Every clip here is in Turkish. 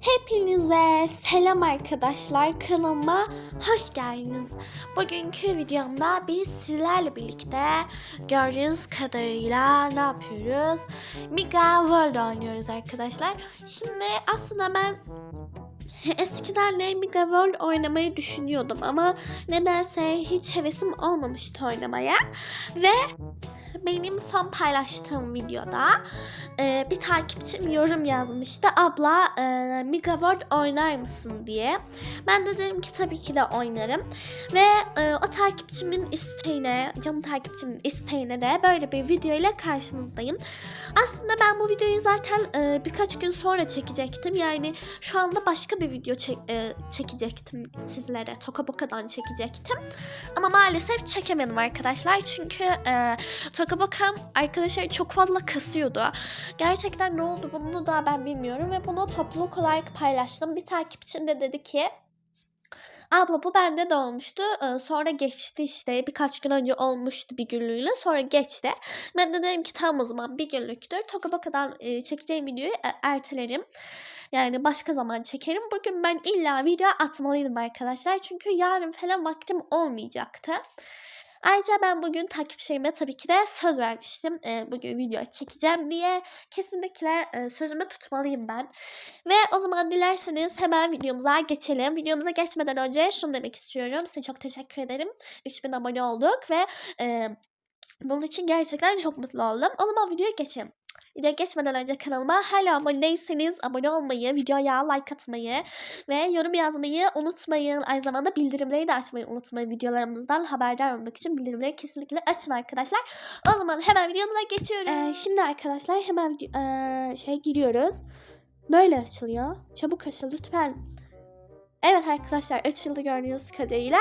Hepinize selam arkadaşlar kanalıma hoş geldiniz. Bugünkü videomda biz sizlerle birlikte gördüğünüz kadarıyla ne yapıyoruz? Miga World oynuyoruz arkadaşlar. Şimdi aslında ben eskiden de Miga World oynamayı düşünüyordum ama nedense hiç hevesim olmamıştı oynamaya. Ve benim son paylaştığım videoda e, bir takipçim yorum yazmıştı. Abla e, Miga World oynar mısın diye. Ben de dedim ki tabii ki de oynarım. Ve e, o takipçimin isteğine, canım takipçimin isteğine de böyle bir video ile karşınızdayım. Aslında ben bu videoyu zaten e, birkaç gün sonra çekecektim. Yani şu anda başka bir video çek- e, çekecektim sizlere. Toka Boka'dan çekecektim. Ama maalesef çekemedim arkadaşlar. Çünkü e, Toka Boka arkadaşlar çok fazla kasıyordu. Gerçekten ne oldu bunu da ben bilmiyorum ve bunu topluluk olarak paylaştım. Bir takipçim de dedi ki Abla bu bende de olmuştu. Ee, Sonra geçti işte. Birkaç gün önce olmuştu bir günlüğüne. Sonra geçti. Ben de dedim ki tamam o zaman bir günlüktür. Tokabaka'dan e, çekeceğim videoyu e, ertelerim. Yani başka zaman çekerim. Bugün ben illa video atmalıydım arkadaşlar. Çünkü yarın falan vaktim olmayacaktı. Ayrıca ben bugün takipçilerime tabii ki de söz vermiştim. Ee, bugün video çekeceğim diye. Kesinlikle e, sözümü tutmalıyım ben. Ve o zaman dilerseniz hemen videomuza geçelim. Videomuza geçmeden önce şunu demek istiyorum. Size çok teşekkür ederim. 3000 abone olduk ve e, bunun için gerçekten çok mutlu oldum. O zaman videoya geçelim. Videoya geçmeden önce kanalıma hala abone değilseniz abone olmayı, videoya like atmayı ve yorum yazmayı unutmayın. Aynı zamanda bildirimleri de açmayı unutmayın. Videolarımızdan haberdar olmak için bildirimleri kesinlikle açın arkadaşlar. O zaman hemen videomuza geçiyoruz. Ee, şimdi arkadaşlar hemen ee, şey giriyoruz. Böyle açılıyor. Çabuk açıl lütfen. Evet arkadaşlar açıldı gördüğünüz kadarıyla.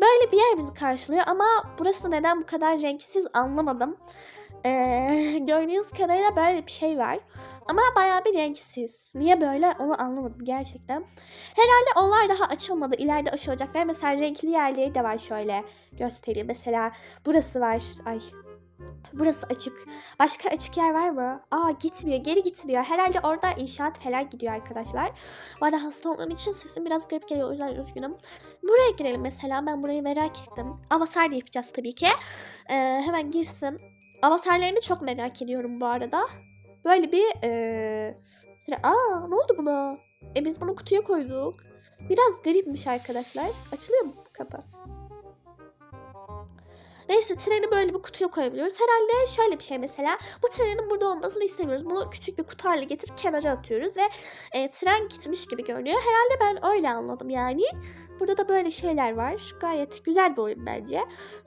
Böyle bir yer bizi karşılıyor ama burası neden bu kadar renksiz anlamadım. Ee, gördüğünüz kadarıyla böyle bir şey var. Ama bayağı bir renksiz. Niye böyle onu anlamadım gerçekten. Herhalde onlar daha açılmadı. İleride açılacaklar. Mesela renkli yerleri de var şöyle göstereyim. Mesela burası var. Ay Burası açık. Başka açık yer var mı? Aa gitmiyor. Geri gitmiyor. Herhalde orada inşaat falan gidiyor arkadaşlar. Arada hasta olduğum için sesim biraz garip geliyor. O yüzden üzgünüm. Buraya girelim mesela. Ben burayı merak ettim. Avatar da yapacağız tabii ki. Ee, hemen girsin. Avatarlarını çok merak ediyorum bu arada. Böyle bir... Ee... Aa ne oldu buna? E biz bunu kutuya koyduk. Biraz garipmiş arkadaşlar. Açılıyor mu kapı? Neyse treni böyle bir kutuya koyabiliyoruz. Herhalde şöyle bir şey mesela. Bu trenin burada olmasını istemiyoruz. Bunu küçük bir kutu haline getirip kenara atıyoruz ve e, tren gitmiş gibi görünüyor. Herhalde ben öyle anladım yani. Burada da böyle şeyler var. Gayet güzel bir oyun bence.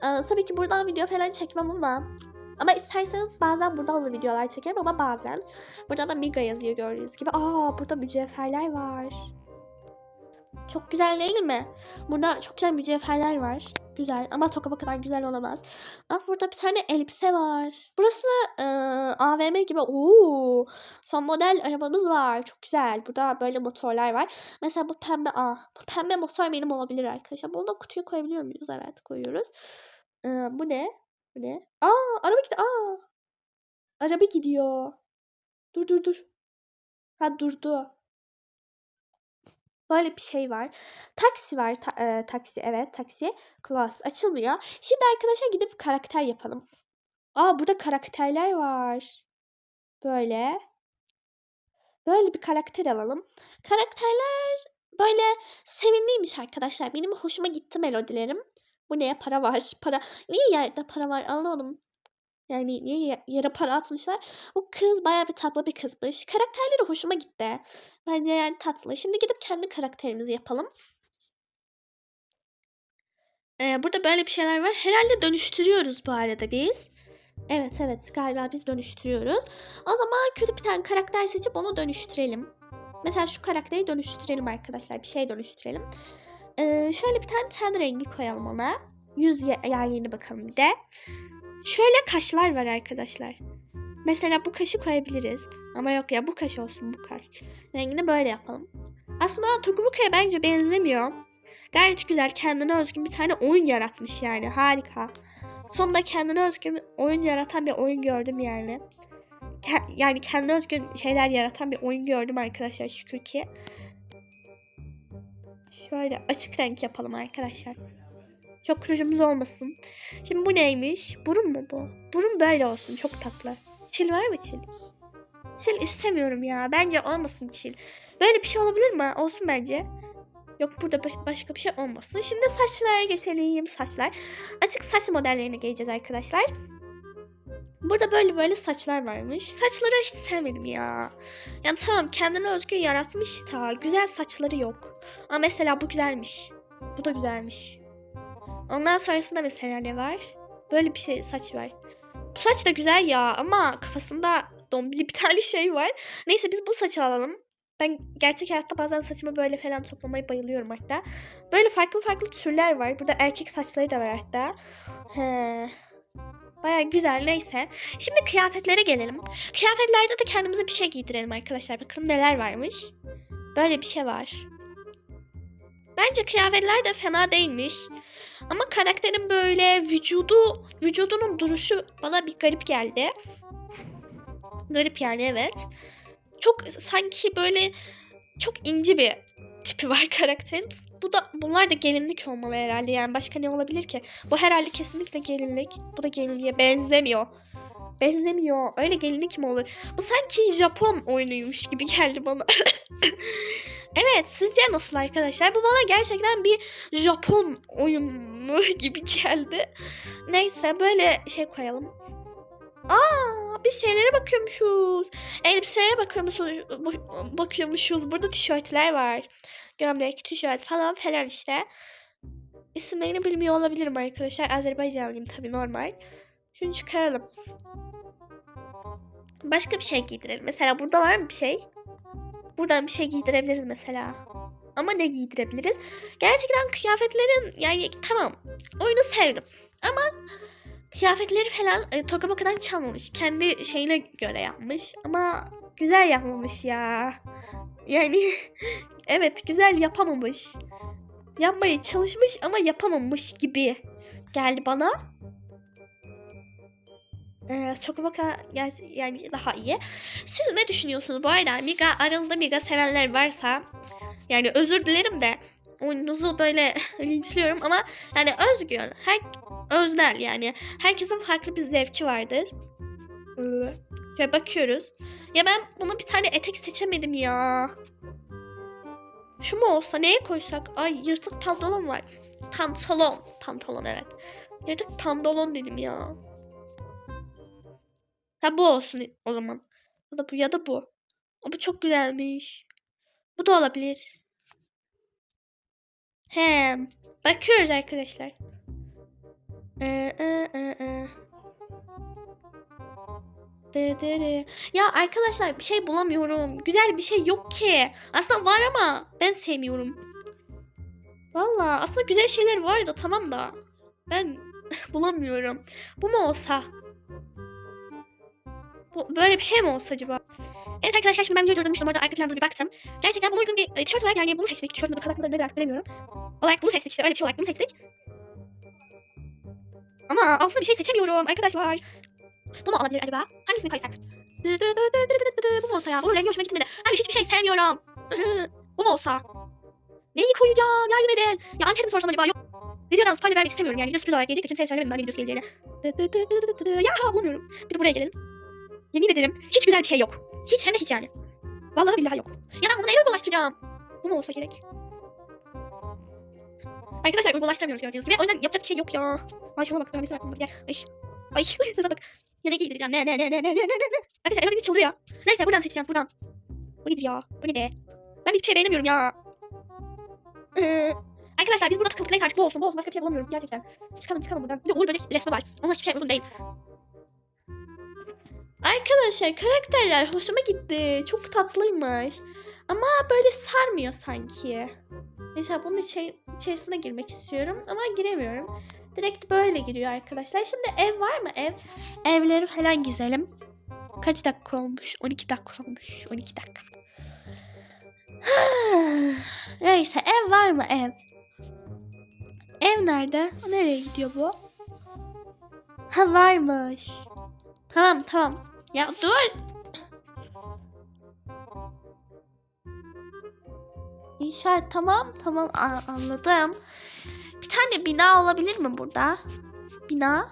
Ee, tabii ki buradan video falan çekmem ama ama isterseniz bazen buradan da videolar çekerim ama bazen. Burada da Miga yazıyor gördüğünüz gibi. Aa burada mücevherler var. Çok güzel değil mi? Burada çok güzel mücevherler var. Güzel ama Toka kadar güzel olamaz. Ah burada bir tane elbise var. Burası e, AVM gibi. Oo, son model arabamız var. Çok güzel. Burada böyle motorlar var. Mesela bu pembe ah bu pembe motor benim olabilir arkadaşlar. Bunu da kutuya koyabiliyor muyuz? Evet koyuyoruz. E, bu ne? Ne? Aa araba gitti. Aa. Araba gidiyor. Dur dur dur. Ha durdu. Böyle bir şey var. Taksi var. Ta- e, taksi evet taksi. Class açılmıyor. Şimdi arkadaşlar gidip karakter yapalım. Aa burada karakterler var. Böyle. Böyle bir karakter alalım. Karakterler böyle sevimliymiş arkadaşlar. Benim hoşuma gitti melodilerim. Bu neye para var? Para. Niye yerde para var anlamadım. Yani niye ye- yere para atmışlar? O kız bayağı bir tatlı bir kızmış. Karakterleri hoşuma gitti. Bence yani tatlı. Şimdi gidip kendi karakterimizi yapalım. Ee, burada böyle bir şeyler var. Herhalde dönüştürüyoruz bu arada biz. Evet evet galiba biz dönüştürüyoruz. O zaman kötü bir tane karakter seçip onu dönüştürelim. Mesela şu karakteri dönüştürelim arkadaşlar. Bir şey dönüştürelim. Ee, şöyle bir tane ten rengi koyalım ona. Yüz ye- yerlerine bakalım bir de. Şöyle kaşlar var arkadaşlar. Mesela bu kaşı koyabiliriz. Ama yok ya bu kaş olsun bu kaş. Rengini böyle yapalım. Aslında Tokubuka'ya bence benzemiyor. Gayet güzel kendine özgün bir tane oyun yaratmış yani harika. Sonunda kendine özgün oyun yaratan bir oyun gördüm yani. Ke- yani kendine özgün şeyler yaratan bir oyun gördüm arkadaşlar şükür ki. Şöyle açık renk yapalım arkadaşlar. Çok rujumuz olmasın. Şimdi bu neymiş? Burun mu bu? Burun böyle olsun. Çok tatlı. Çil var mı çil? Çil istemiyorum ya. Bence olmasın çil. Böyle bir şey olabilir mi? Olsun bence. Yok burada ba- başka bir şey olmasın. Şimdi saçlara geçelim. Saçlar. Açık saç modellerini giyeceğiz arkadaşlar. Burada böyle böyle saçlar varmış. Saçları hiç sevmedim ya. Yani tamam kendine özgü yaratmış da güzel saçları yok. Ama mesela bu güzelmiş. Bu da güzelmiş. Ondan sonrasında mesela ne var? Böyle bir şey saç var. Bu saç da güzel ya ama kafasında dombili bir tane şey var. Neyse biz bu saçı alalım. Ben gerçek hayatta bazen saçımı böyle falan toplamayı bayılıyorum hatta. Böyle farklı farklı türler var. Burada erkek saçları da var hatta. He. Baya güzel neyse. Şimdi kıyafetlere gelelim. Kıyafetlerde de kendimize bir şey giydirelim arkadaşlar. Bakalım neler varmış. Böyle bir şey var. Bence kıyafetler de fena değilmiş. Ama karakterin böyle vücudu, vücudunun duruşu bana bir garip geldi. Garip yani evet. Çok sanki böyle çok ince bir tipi var karakterin. Bu da bunlar da gelinlik olmalı herhalde. Yani başka ne olabilir ki? Bu herhalde kesinlikle gelinlik. Bu da gelinliğe benzemiyor. Benzemiyor. Öyle gelinlik mi olur? Bu sanki Japon oyunuymuş gibi geldi bana. evet sizce nasıl arkadaşlar? Bu bana gerçekten bir Japon oyunu gibi geldi. Neyse böyle şey koyalım. Aa, biz şeylere bakıyormuşuz. Elbiselere bakıyormuşuz. Bakıyormuşuz. Burada tişörtler var. Gömlek, tişört falan falan işte. İsimlerini bilmiyor olabilirim arkadaşlar. Azerbaycanlıyım tabii normal. Şunu çıkaralım. Başka bir şey giydirelim. Mesela burada var mı bir şey? Buradan bir şey giydirebiliriz mesela. Ama ne giydirebiliriz? Gerçekten kıyafetlerin yani tamam oyunu sevdim. Ama kıyafetleri falan e, Toka Boka'dan çalmamış. Kendi şeyine göre yapmış. Ama güzel yapmamış ya. Yani evet güzel yapamamış. Yapmaya çalışmış ama yapamamış gibi geldi bana. Ee, yani, yani daha iyi. Siz ne düşünüyorsunuz bu arada? Miga aranızda Miga sevenler varsa yani özür dilerim de oyununuzu böyle linçliyorum ama yani özgün, her öznel yani herkesin farklı bir zevki vardır. Ee, Şöyle bakıyoruz. Ya ben buna bir tane etek seçemedim ya. Şu mu olsa neye koysak? Ay yırtık pantolon var. Pantolon. Pantolon evet. Yırtık pantolon dedim ya. Ha bu olsun o zaman. Ya da bu ya da bu. Aa, bu çok güzelmiş. Bu da olabilir. He. Bakıyoruz arkadaşlar. Ee, e, e, e. Ya arkadaşlar bir şey bulamıyorum. Güzel bir şey yok ki. Aslında var ama ben sevmiyorum. Valla aslında güzel şeyler var da tamam da. Ben bulamıyorum. Bu mu olsa? Bu, böyle bir şey mi olsa acaba? Evet arkadaşlar şimdi ben videoyu durdurmuştum. Orada arka planda bir baktım. Gerçekten buna uygun bir e, tişört olarak yani bunu seçtik. Tişört mü kazak mıdır ne biraz bilemiyorum. Olarak bunu seçtik işte öyle bir şey olarak bunu seçtik. Ama altına bir şey seçemiyorum arkadaşlar. Bu mu olabilir acaba? Hangisini koysak? Bu mu olsa ya? Bunun rengi hoşuma gitmedi. Hani hiçbir şey sevmiyorum. Bu mu olsa? Neyi koyacağım? Yardım edin. Ya anket mi sorsam acaba? Yok. Videodan spoiler vermek istemiyorum yani. Video sürpriz olarak gelecek de kimseye söylemedim hangi videosu geleceğini. Ya bulamıyorum. Bir de buraya gelelim. Yemin ederim hiç güzel bir şey yok. Hiç hem de hiç yani. Vallahi billahi yok. Ya ben bunu eve ulaştıracağım. Bu mu olsa gerek? Arkadaşlar uygulaştıramıyoruz gördüğünüz gibi. O yüzden yapacak bir şey yok ya. Ay şuna bak. Dövmesi var. Gel. Ay. Ay. Size bak. Ya ne giydireceğim? Ne ne ne ne ne ne ne ne. Arkadaşlar Elodie çıldırıyor. Neyse buradan seçeceğim. Buradan. Bu nedir ya? Bu ne be? Ben hiçbir şey beğenemiyorum ya. Ee, arkadaşlar biz burada takıldık. Neyse artık bu olsun. Bu olsun. Başka bir şey bulamıyorum. Gerçekten. Çıkalım çıkalım buradan. Bir de Uğur Böcek resmi var. Ona hiçbir şey uygun değil. Arkadaşlar karakterler hoşuma gitti. Çok tatlıymış. Ama böyle sarmıyor sanki. Mesela bunun içi, içerisine girmek istiyorum ama giremiyorum. Direkt böyle giriyor arkadaşlar. Şimdi ev var mı ev? Evleri falan gezelim. Kaç dakika olmuş? 12 dakika olmuş. 12 dakika. Neyse ev var mı ev? Ev nerede? Nereye gidiyor bu? Ha varmış. Tamam tamam. Ya dur. İnşa et tamam tamam a- anladım. Bir tane bina olabilir mi burada? Bina.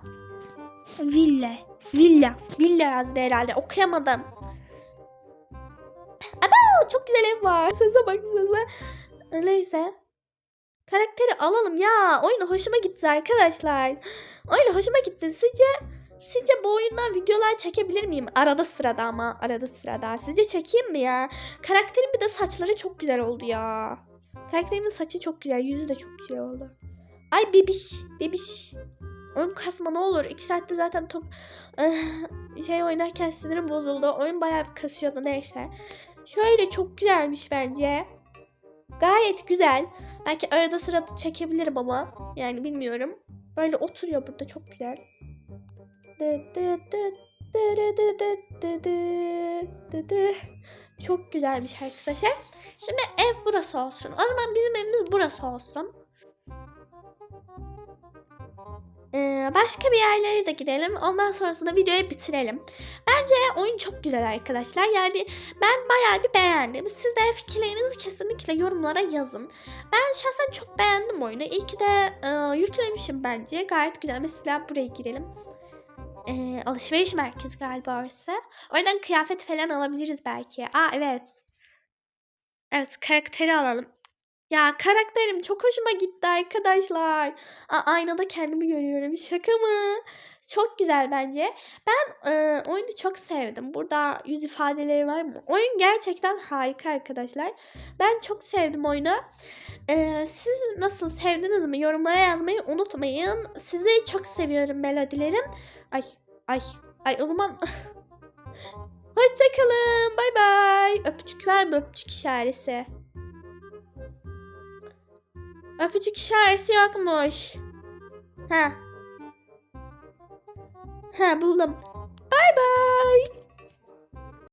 Villa. Villa. Villa yazdı herhalde okuyamadım. Ana çok güzel ev var. Söze bak söze. Neyse. Karakteri alalım ya. Oyun hoşuma gitti arkadaşlar. Oyun hoşuma gitti. Sizce sizce bu oyundan videolar çekebilir miyim? Arada sırada ama arada sırada. Sizce çekeyim mi ya? Karakterin bir de saçları çok güzel oldu ya. Karakterimin saçı çok güzel. Yüzü de çok güzel oldu. Ay bebiş. Bebiş. Oyun kasma ne olur. 2 saatte zaten top eh, şey oynarken sinirim bozuldu. Oyun bayağı bir kasıyordu neyse. Şöyle çok güzelmiş bence. Gayet güzel. Belki arada sırada çekebilirim ama. Yani bilmiyorum. Böyle oturuyor burada çok güzel. Çok güzelmiş arkadaşlar. Şimdi ev burası olsun. O zaman bizim evimiz burası olsun. Ee, başka bir yerlere de gidelim. Ondan sonrasında videoyu bitirelim. Bence oyun çok güzel arkadaşlar. Yani ben bayağı bir beğendim. Siz de fikirlerinizi kesinlikle yorumlara yazın. Ben şahsen çok beğendim oyunu. İyi ki de e, yüklemişim bence. Gayet güzel. Mesela buraya girelim. E, alışveriş merkezi galiba orası. Oradan kıyafet falan alabiliriz belki. Aa evet. Evet karakteri alalım. Ya karakterim çok hoşuma gitti arkadaşlar. A- aynada kendimi görüyorum. Şaka mı? Çok güzel bence. Ben e, oyunu çok sevdim. Burada yüz ifadeleri var mı? Oyun gerçekten harika arkadaşlar. Ben çok sevdim oyunu. E, siz nasıl sevdiniz mi? Yorumlara yazmayı unutmayın. Sizi çok seviyorum melodilerim. Ay ay ay o zaman Hoşçakalın. Bay bay. Öpücük var mı? Öpücük işareti. Öpücük işareti yokmuş. Ha. Ha buldum. Bay bay.